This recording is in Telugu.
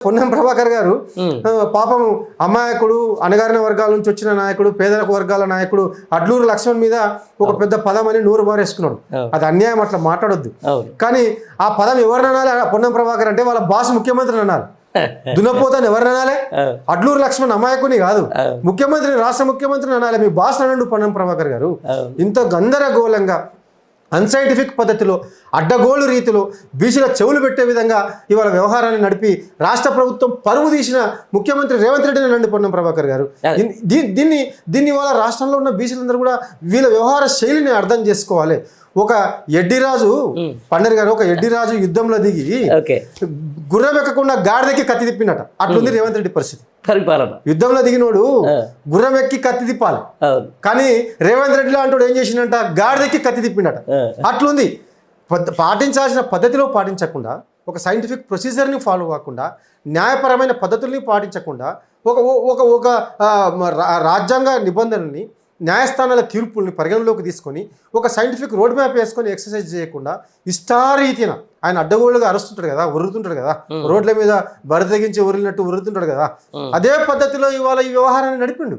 పొన్నం ప్రభాకర్ గారు పాపం అమాయకుడు అణగారిన వర్గాల నుంచి వచ్చిన నాయకుడు పేదలకు వర్గాల నాయకుడు అడ్లూరు లక్ష్మణ్ మీద ఒక పెద్ద పదం అని నూరు బారేసుకున్నాడు. అది అన్యాయం అట్లా మాట్లాడొద్దు. కానీ ఆ పదం ఎవరిని అనాలి? ఆ పొన్నం ప్రభాకర్ అంటే వాళ్ళ బాస్ ముఖ్యమంత్రిని అనాలి. దున్నపోతాను ఎవరిని అనాలి? అవును. అడ్లూరు లక్ష్మణ్ అమాయకుని కాదు. ముఖ్యమంత్రిని రాష్ట్ర ముఖ్యమంత్రిని అనాలి. మీ బాస్ అనండు పొన్నం ప్రభాకర్ గారు. ఇంత గందరగోళంగా అన్సైంటిఫిక్ పద్ధతిలో అడ్డగోలు రీతిలో బీసీల చెవులు పెట్టే విధంగా ఇవాళ వ్యవహారాన్ని నడిపి రాష్ట్ర ప్రభుత్వం పరువు తీసిన ముఖ్యమంత్రి రేవంత్ రెడ్డిని నండి పొన్నం ప్రభాకర్ గారు. దీన్ని- దీన్ని దీన్ని ఇవాళ రాష్ట్రంలో ఉన్న బీసీలందరూ కూడా వీళ్ళ వ్యవహార శైలిని అర్థం చేసుకోవాలి. ఒక ఎడ్డిరాజు పండరి గారు ఒక ఎడ్డిరాజు యుద్ధంలో దిగి గుర్రం ఎక్కకుండా గాడిదెక్కి కత్తి తిప్పినట. అట్లుంది రేవంత్ రెడ్డి పరిస్థితి. పరిపాలన. యుద్ధంలో దిగినోడు గుర్రం ఎక్కి కత్తి తిప్పాలి. కానీ రేవంత్ రెడ్డి లాంటి ఏం చేసిండంట? గాడిదెక్కి కత్తి తిప్పిండట ఆ. అట్లుంది. పాటించాల్సిన పద్ధతిలో పాటించకుండా ఒక సైంటిఫిక్ ప్రొసీజర్ని ఫాలో కాకుండా న్యాయపరమైన పద్ధతుల్ని పాటించకుండా ఒక ఒక ఒక రాజ్యాంగ నిబంధనల్ని న్యాయస్థానాల తీర్పుల్ని పరిగణలోకి తీసుకొని ఒక సైంటిఫిక్ రోడ్ మ్యాప్ వేసుకొని ఎక్సర్సైజ్ చేయకుండా ఇష్టారీతిన ఆయన అడ్డగోళ్ళుగా అరుస్తుంటాడు కదా ఉరుతుంటాడు కదా. రోడ్ల మీద బరి తెగించి ఉరిలినట్టు ఉరుతుంటాడు కదా. అదే పద్ధతిలో ఇవాళ ఈ వ్యవహారాన్ని నడిపిండు.